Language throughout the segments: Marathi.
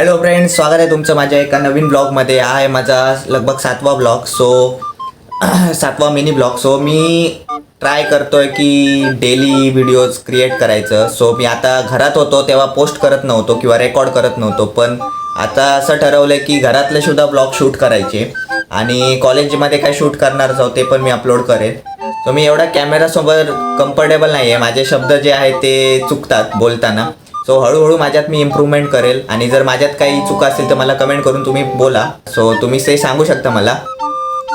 हॅलो फ्रेंड्स स्वागत आहे तुमचं माझ्या एका नवीन ब्लॉगमध्ये हा आहे माझा लगभग सातवा ब्लॉग सो सातवा मिनी ब्लॉग सो मी ट्राय करतोय की डेली व्हिडिओज क्रिएट करायचं. सो मी आता घरात होतो तेव्हा पोस्ट करत नव्हतो किंवा रेकॉर्ड करत नव्हतो. पण आता असं ठरवलं की घरातले सुद्धा ब्लॉग शूट करायचे. आणि कॉलेजमध्ये काय शूट करणार आहोत ते पण मी अपलोड करेन. सो मी एवढा कॅमेरासोबत कम्फर्टेबल नाही आहे माझे शब्द जे आहे ते चुकतात बोलताना. सो हळूहळू माझ्यात मी इम्प्रूव्हमेंट करेल. आणि जर माझ्यात काही चुका असतील तर मला कमेंट करून तुम्ही बोला. सो तुम्ही ते सांगू शकता मला.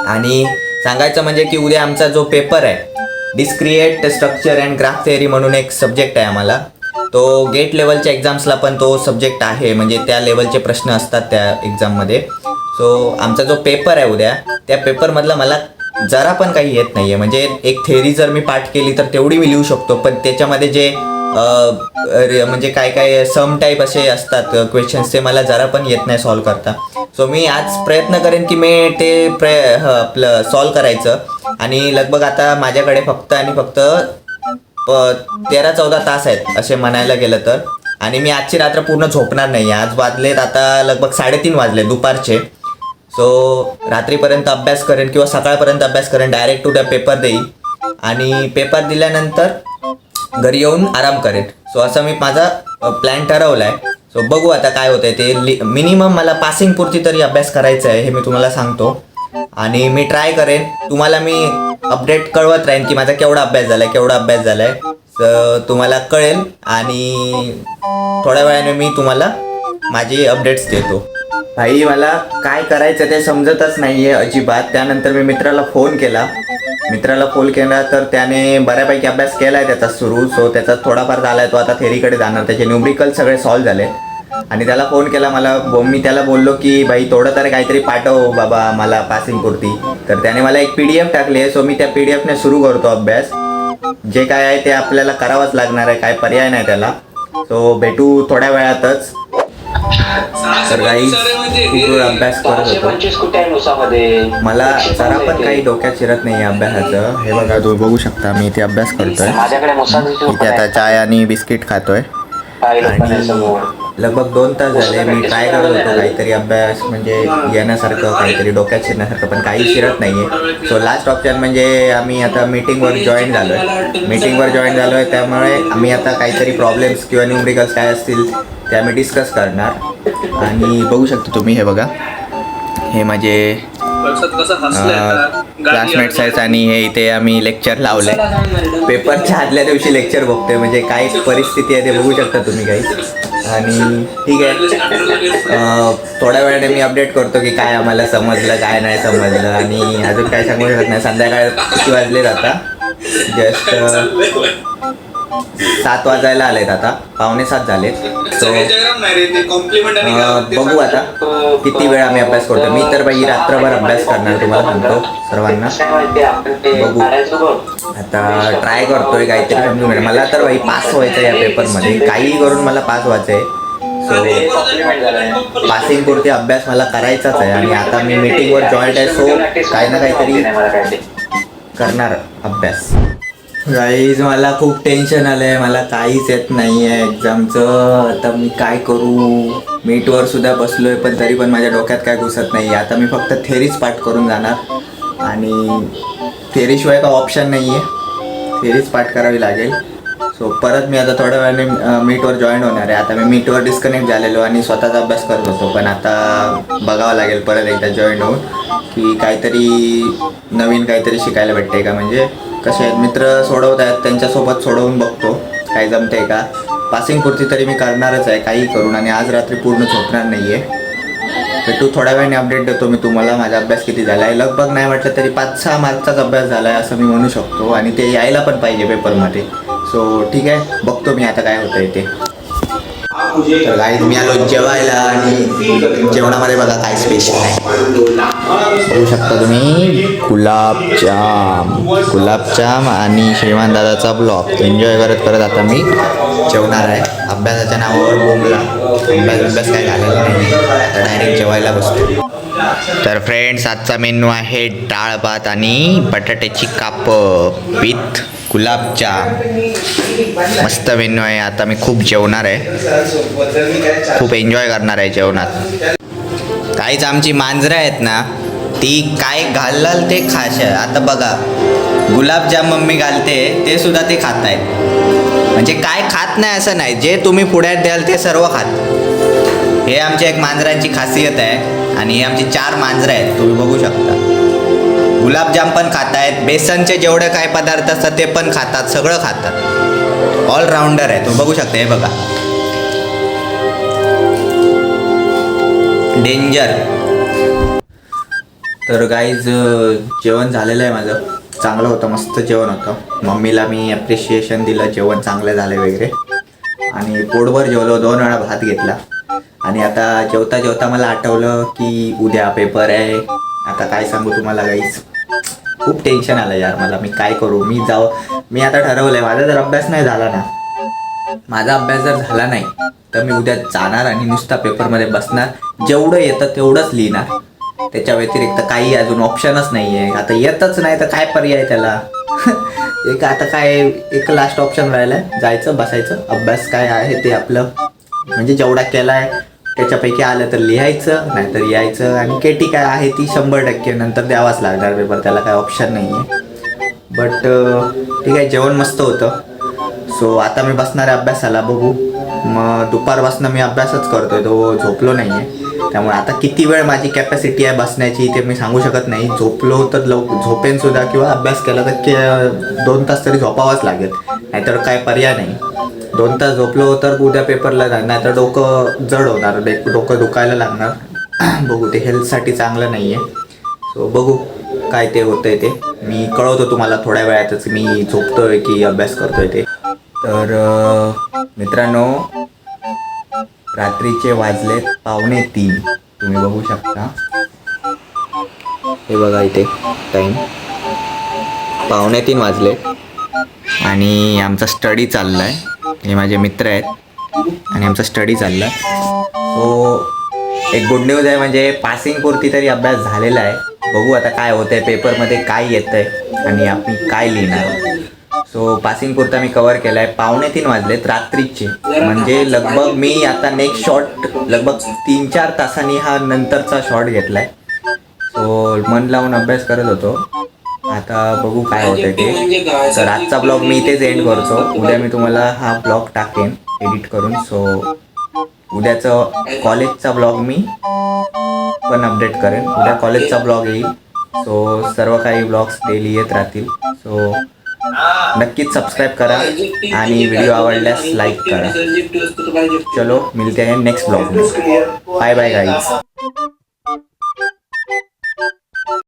आणि सांगायचं म्हणजे की उद्या आमचा जो पेपर आहे discrete structure and graph theory म्हणून एक सब्जेक्ट आहे आम्हाला. तो गेट लेवलच्या एक्झाम्सला पण तो सब्जेक्ट आहे. म्हणजे त्या लेवलचे प्रश्न असतात त्या एक्झाममध्ये सो आमचा जो पेपर आहे उद्या त्या पेपरमधला मला जरा पण काही येत नाही आहे म्हणजे एक थेअरी जर मी पाठ केली तर तेवढी मी लिहू शकतो. पण त्याच्यामध्ये जे म्हणजे काय काय सम टाईप असे असतात क्वेश्चन्स ते मला जरा पण येत नाही सॉल्व करता. सो मी आज प्रयत्न करेन की मी ते प्र आपलं सॉल्व करायचं. आणि लगभग आता माझ्याकडे फक्त आणि फक्त तेरा चौदा तास आहेत असे म्हणायला गेलं तर. आणि मी आजची रात्र पूर्ण झोपणार नाही. आज वाजलेत आता लगभग साडेतीन वाजले दुपारचे. सो रात्रीपर्यंत अभ्यास करेन किंवा सकाळपर्यंत अभ्यास करेन डायरेक्ट टू द पेपर देईल. आणि पेपर दिल्यानंतर घरी येऊन आराम करेन सो असं मी माझा प्लॅन ठरवला आहे सो बघू आता काय होतंय ते. मिनिमम मला पासिंग पुरती तरी अभ्यास करायचा आहे हे मी तुम्हाला सांगतो. आणि मी ट्राय करेन. तुम्हाला मी अपडेट कळवत राहीन की माझा केवढा अभ्यास झालाय केवढा अभ्यास झालाय. तर तुम्हाला कळेल. आणि थोड्या वेळाने मी तुम्हाला माझी अपडेट्स देतो. भाई मला काय करायचं ते समजतच नाही आहे अजिबात. त्यानंतर मी मित्राला फोन केला. मित्राला फोन केला तर त्याने बऱ्यापैकी अभ्यास केला आहे त्याचा सुरू. सो त्याचा थोडाफार झालाय तो आता थेरीकडे जाणार. त्याचे न्यूब्रिकल सगळे सॉल्व्ह झाले. आणि त्याला फोन केला मला मी त्याला बोललो की भाई थोडं तरी काहीतरी पाठव बाबा मला पासिंग पुरती तर त्याने मला एक पी डी एफ टाकली आहे. सो मी त्या पी डी एफने सुरू करतो अभ्यास. जे काय आहे ते आपल्याला करावंच लागणार आहे. काय पर्याय नाही त्याला. सो भेटू थोड्या वेळातच. तर काही खूप अभ्यास करत होतो. मला जरा पण काही डोक्यात शिरत नाही अभ्यासाचं. हे बघा तुम्ही बघू शकता मी इथे अभ्यास करतोय. इथे आता चाय आणि बिस्किट खातोय. आणि लगभग दोन तास झाले मी ट्राय करत होतो काहीतरी अभ्यास म्हणजे येण्यासारखं काहीतरी डोक्यात शिरण्यासारखं पण काही शिरत नाहीये. सो लास्ट ऑप्शन म्हणजे आम्ही आता मीटिंगवर जॉईन झालो आहे मीटिंगवर जॉईन झालो आहे त्यामुळे आम्ही आता काहीतरी प्रॉब्लेम्स किंवा न्यूमरिकल्स काय असतील ते आम्ही डिस्कस करणार. आणि बघू शकता तुम्ही हे बघा. हे माझे क्लासमेट्स आहेत आणि हे इथे आम्ही लेक्चर लावले. पेपरच्या आदल्या दिवशी लेक्चर बघतोय. म्हणजे काय परिस्थिती आहे ते बघू शकता तुम्ही काही. आणि ठीक आहे. थोड्या वेळाने मी अपडेट करतो की काय आम्हाला समजलं काय नाही समजलं. आणि अजून काय सांगू शकत नाही. संध्याकाळ किती वाजलेत आता? जस्ट सात वाजायला आलेत आता. पावणे सात झालेत. सो बघू आता किती वेळ आम्ही अभ्यास करतो मी तर बाई रात्रभर अभ्यास करणार तुम्हाला सांगतो सर्वांना. बघू. आता ट्राय करतोय काहीतरी मला तर बाई पास व्हायचं या पेपरमध्ये काही करून मला पास व्हायचंय. सो पासिंग पुरती अभ्यास मला करायचाच आहे. आणि आता मी मीटिंगवर जॉईंट आहे सो काही ना काहीतरी करणार अभ्यास. गाईज मला खूप टेन्शन आलंय. मला काहीच येत नाही आहे एक्झामचं आता मी काय करू? मीटवर सुद्धा बसलोय पण तरी पण माझ्या डोक्यात काय घुसत नाही आता मी फक्त थेरीच पाठ करून जाणार. आणि थेरीशिवाय का ऑप्शन नाही आहे थेरीच पाठ करावी लागेल. सो परत मी आता थोड्या वेळाने मीटवर जॉईन होणार आहे. आता मी मीटवर डिस्कनेक्ट झालेलो आणि स्वतःचा अभ्यास करत होतो. पण आता बघावं लागेल परत एकदा जॉईन होऊन की काहीतरी नवीन काहीतरी शिकायला भेटते का? म्हणजे कसे आहेत? मित्र सोडवत आहेत त्यांच्यासोबत सोडवून बघतो. काय जमते का? पासिंग पुरती तरी मी करणारच आहे काही करून. आणि आज रात्री पूर्ण झोपणार नाही आहे भेटू थोड्या वेळाने अपडेट देतो मी तुम्हाला. माझा अभ्यास किती झाला आहे लगभग नाही म्हटलं तरी पाच सहा मार्कचाच अभ्यास झाला आहे असं मी म्हणू शकतो. आणि ते यायला पण पाहिजे पेपरमध्ये सो ठीक आहे. बघतो मी आता काय होतंय ते. तर गाईज मी आलो जेवायला आणि जेवणामध्ये बघा काय स्पेशल आहे. बघू शकता तुम्ही गुलाबजाम गुलाबजाम आणि श्रीमान दादाचा ब्लॉग एन्जॉय करत करत आता मी जेवणार आहे. अभ्यासाच्या नावावर बोंबला. अभ्यास अभ्यास काय झालेला नाही. आता डायरेक्ट जेवायला बसतो तर फ्रेंड्स आजचा मेनू आहे डाळ भात आणि बटाट्याची काप विथ गुलाबजाम मस्त मेन्यू आहे. आता मी खूप जेवणार आहे. खूप एन्जॉय करणार आहे जेवणात. काहीच आमची मांजरं आहेत ना ती काय घालाल ते खाश. आता बघा गुलाबजाम मम्मी घालते ते सुद्धा ते खात आहेत म्हणजे काय खात नाही असं नाही. जे तुम्ही पुढ्यात द्याल ते सर्व खात. हे आमच्या एक मांजरांची खासियत आहे आणि हे आमची चार मांजरं आहेत. तुम्ही बघू शकता. गुलाबजाम पण खात आहेत बेसनचे जेवढे काय पदार्थ असतात ते पण खातात सगळं खातात. ऑलराऊंडर आहे तुम्ही बघू शकता हे बघा. डेंजर तर गाईज जेवण झालेलं आहे माझं. चांगलं होतं मस्त जेवण होतं. मम्मीला मी ॲप्रिशिएशन दिलं जेवण चांगलं झालं वगैरे. आणि पोटभर जेवलो दोन वेळा भात घेतला. आणि आता जेवता जेवता मला आठवलं की उद्या पेपर आहे. आता काय सांगू तुम्हाला गाईज खूप टेन्शन आलं यार मला. मी काय करू? मी जाऊ. मी आता ठरवलंय. माझा जर अभ्यास नाही झाला ना माझा अभ्यास जर झाला नाही तर मी उद्या जाणार आणि नुसता पेपरमध्ये बसणार. जेवढं येतं तेवढंच लिहिणार. त्याच्या व्यतिरिक्त काही अजून ऑप्शनच नाही आहे आता येतच नाही तर काय पर्याय त्याला? एक आता काय एक लास्ट ऑप्शन राहिला आहे जायचं बसायचं. अभ्यास काय आहे ते आपलं. म्हणजे जेवढा केला आहे त्याच्यापैकी आलं तर लिहायचं नाहीतर यायचं. आणि केटी काय आहे ती शंभर टक्के. नंतर द्यावाच लागणार पेपर त्याला काय ऑप्शन नाही आहे बट ठीक आहे जेवण मस्त होतं. सो आता मी बसणार आहे अभ्यासाला बघू. मग दुपारपासून मी अभ्यासच करतोय तो झोपलो नाही आहे त्यामुळे आता किती वेळ माझी कॅपॅसिटी आहे बसण्याची ते मी सांगू शकत नाही. झोपलो तर लव झोपेन सुद्धा किंवा अभ्यास केला तर के दोन तास तरी झोपावाच लागेल. नाहीतर काय पर्याय नाही. दोन तास झोपलो तर उद्या पेपरला जाणार नाहीतर डोकं जड होणार डोकं दुखायला लागणार. बघू ते हेल्थसाठी चांगलं नाही आहे सो बघू काय ते होतंय ते. मी कळवतो तुम्हाला थोड्या वेळातच मी झोपतोय की अभ्यास करतोय ते. तर मित्रांनो रात्रीचे वाजलेत पावणे तीन. तुम्ही बघू शकता. हे बघा इथे टाईम पावणे तीन वाजले आणि आमचा स्टडी चालला आहे हे माझे मित्र आहेत. आणि आमचा स्टडी चाललं. सो एक गुड न्यूज आहे म्हणजे पासिंगपुरती तरी अभ्यास झालेला आहे. बघू आता काय होतंय पेपरमध्ये काय येतंय आणि आम्ही काय लिहिणार. सो पासिंगपुरता मी कवर केला आहे पावणे तीन वाजलेत रात्रीचे. म्हणजे लगभग मी आता नेक्स्ट शॉट लगभग तीन चार तासांनी हा नंतरचा शॉट घेतलाय. सो मन लावून अभ्यास करत होतो. आता बघू काय होतं ते. तर आजचा ब्लॉग मी इथेच एंड करतो. उद्या मी तुम्हाला हा ब्लॉग टाकेन एडिट करून. सो उद्याचं कॉलेजचा ब्लॉग मी पण अपडेट करेन. उद्या कॉलेजचा ब्लॉग येईल. सो सर्व काही ब्लॉग्स डेली येत राहतील. सो नक्कीच सबस्क्राईब करा आणि व्हिडिओ आवडल्यास लाईक करा. चलो मिलते हैं नेक्स्ट ब्लॉग में बाय बाय गाईज